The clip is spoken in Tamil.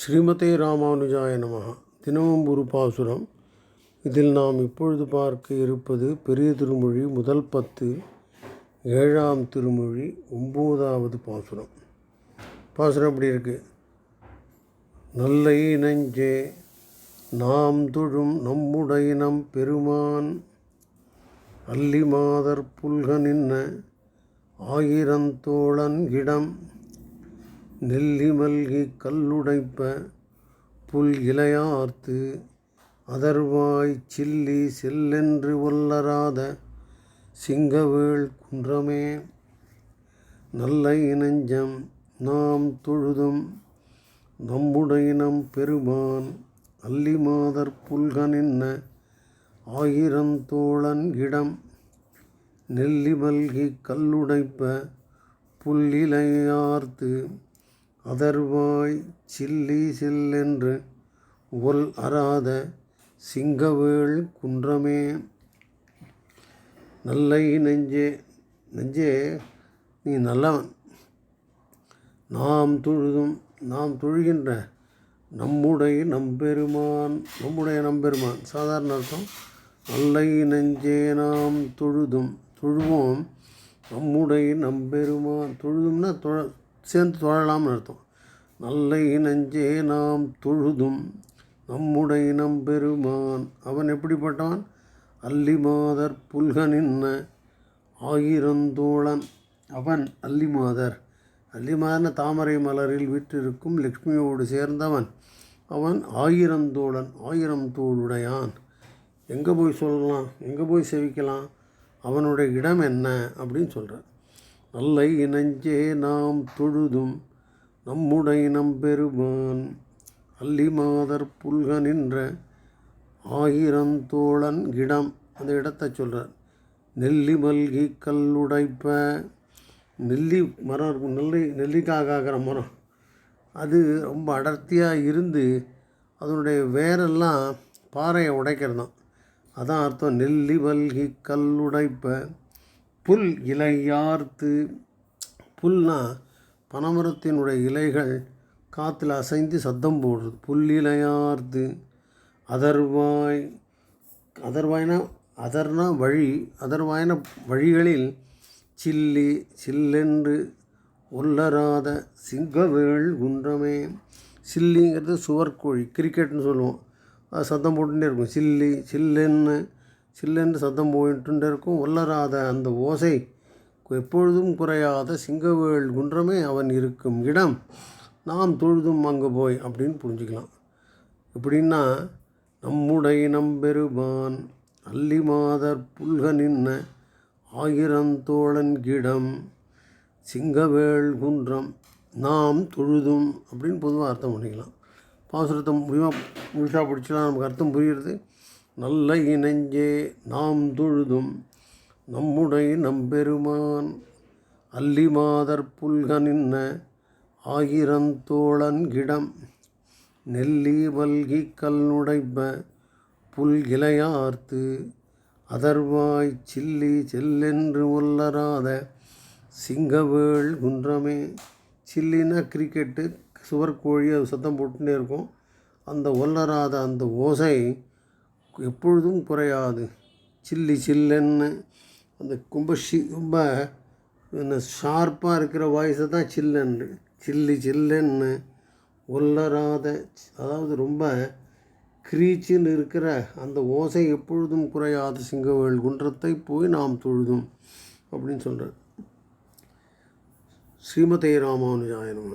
ஸ்ரீமதே ராமானுஜாய நமகா தினமும் ஒரு பாசுரம். இதில் நாம் இப்பொழுது பார்க்க இருப்பது பெரிய திருமொழி முதல் பத்து ஏழாம் திருமொழி ஒம்போதாவது பாசுரம். பாசுரம் அப்படி இருக்குது நல்லை நெஞ்சே நாம் தொழும் நம்முடைய நம் பெருமான். அல்லி மாதர் புல்க நின்ன ஆயிரந்தோழன் இடம் நெல்லி மல்கி கல்லுடைப்ப புல் இலையார்த்து அதர்வாய் சில்லி செல்லென்று ஒல்லராத சிங்கவேள் குன்றமே. நல்ல இனஞ்சம் நாம் தொழுதும் நம்முடைய நம் பெருமான் அல்லி மாதர் புல்கனின்ன ஆயிரந்தோழன் இடம். நெல்லி மல்கி கல்லுடைப்ப புல்லிலையார்த்து அதர்வாய் சில்லி சில்லென்று ஒல் அறாத சிங்கவேள் குன்றமே. நல்லை நெஞ்சே நெஞ்சே நீ நல்லவன். நாம் தொழுதும் நாம் தொழுகின்ற நம்முடைய நம்பெருமான் நம்முடைய நம்பெருமான். சாதாரண அர்த்தம் நல்லை நெஞ்சே நாம் தொழுதும் தொழுவோம். நம்முடைய நம்பெருமான். தொழுதும்னா தொழ சேர்ந்து தொழலாம்னு அர்த்தம். நல்லை இனஞ்சே நாம் தொழுதும் நம்முடைய நம்பெருமான். அவன் எப்படிப்பட்டவன்? அல்லி மாதர் புல்க ஆயிரந்தோழன் அவன் அல்லி மாதர். அல்லி மாதர்ன தாமரை மலரில் விற்றிருக்கும் லக்ஷ்மியோடு சேர்ந்தவன். அவன் ஆயிரந்தோழன் ஆயிரம் தோளுடையான். எங்கே போய் சொல்லலாம்? எங்கே போய் செவிக்கலாம்? அவனுடைய இடம் என்ன? அப்படின்னு சொல்கிறான் நல்லை நஞ்சே நாம் தொழுதும் நம்முடைய நம்பெருமான். அல்லி மாதர் புல்க நின்ற ஆயிரந்தோழன் இடம் அந்த இடத்தை சொல்கிறார் நெல்லி மல்கி கல்லுடைப்ப நெல்லி மரம் இருக்கும் நெல்லி நெல்லிக்காக ஆகிற மரம். அது ரொம்ப அடர்த்தியாக இருந்து அதனுடைய வேரெல்லாம் பாறையை உடைக்கிறது தான் அதான் அர்த்தம். நெல்லி மல்கி கல்லுடைப்ப புல் இலையார்த்து. புல்னா பனைமரத்தினுடைய இலைகள் காற்றுல அசைந்து சத்தம் போடுறது. புல் இலையார்த்து. அதர்வாய் அதர்வாய்னா அதர்னா வழி அதர்வாயின வழிகளில் சில்லி சில்லென்று உள்ளராத சிங்கவேள் குன்றமே. சில்லிங்கிறது சுவர்கோழி கிரிக்கெட்னு சொல்லுவோம். அது சத்தம் போட்டுகிட்டே இருக்கும். சில்லி சில்லென்னு சில்லென்று சத்தம் போயிட்டு இருக்கும் ஒல்லராத அந்த ஓசை எப்பொழுதும் குறையாத சிங்கவேள் குன்றமே அவன் இருக்கும் இடம். நாம் தொழுதும் அங்கு போய் அப்படின்னு புரிஞ்சுக்கலாம். எப்படின்னா நம்முடைய நம்பெருமான் அல்லி மாதர் புல்க நின்ன ஆயிரந்தோழன் கிடம். சிங்கவேள் குன்றம் நாம் தொழுதும் அப்படின்னு பொதுவாக அர்த்தம் பண்ணிக்கலாம். பாசுரத்தை முடிவாக முழுசாக பிடிச்சலாம் நமக்கு அர்த்தம் புரிகிறது. நல்ல இணைஞ்சே நாம் தொழுதும் நம்முடைய நம்பெருமான் அல்லி மாதர் புல்க நின்ன ஆயிரந்தோழன் கிடம். நெல்லி வல்கி கல்லுடைப்ப புல்கிளையார்த்து அதர்வாய் சில்லி செல்லென்று ஒல்லராத சிங்கவேள் குன்றமே. சில்லினா கிரிக்கெட்டு சுவர்கோழி அது சத்தம் போட்டுனே இருக்கும். அந்த ஒல்லராத அந்த ஓசை எப்பொழுதும் குறையாது. சில்லி சில்லுன்னு அந்த ரொம்ப ஷி ரொம்ப இந்த ஷார்ப்பாக இருக்கிற வாய்ஸை தான் சில்லன்னு. சில்லி சில்லுன்னு ஒல்லராத அதாவது ரொம்ப கிரீச்சின்னு இருக்கிற அந்த ஓசை எப்பொழுதும் குறையாத. சிங்கவேள் குன்றத்தை போய் நாம் தொழுதும் அப்படின்னு சொல்கிறார் ஸ்ரீமதி ராமானுஜாயனம்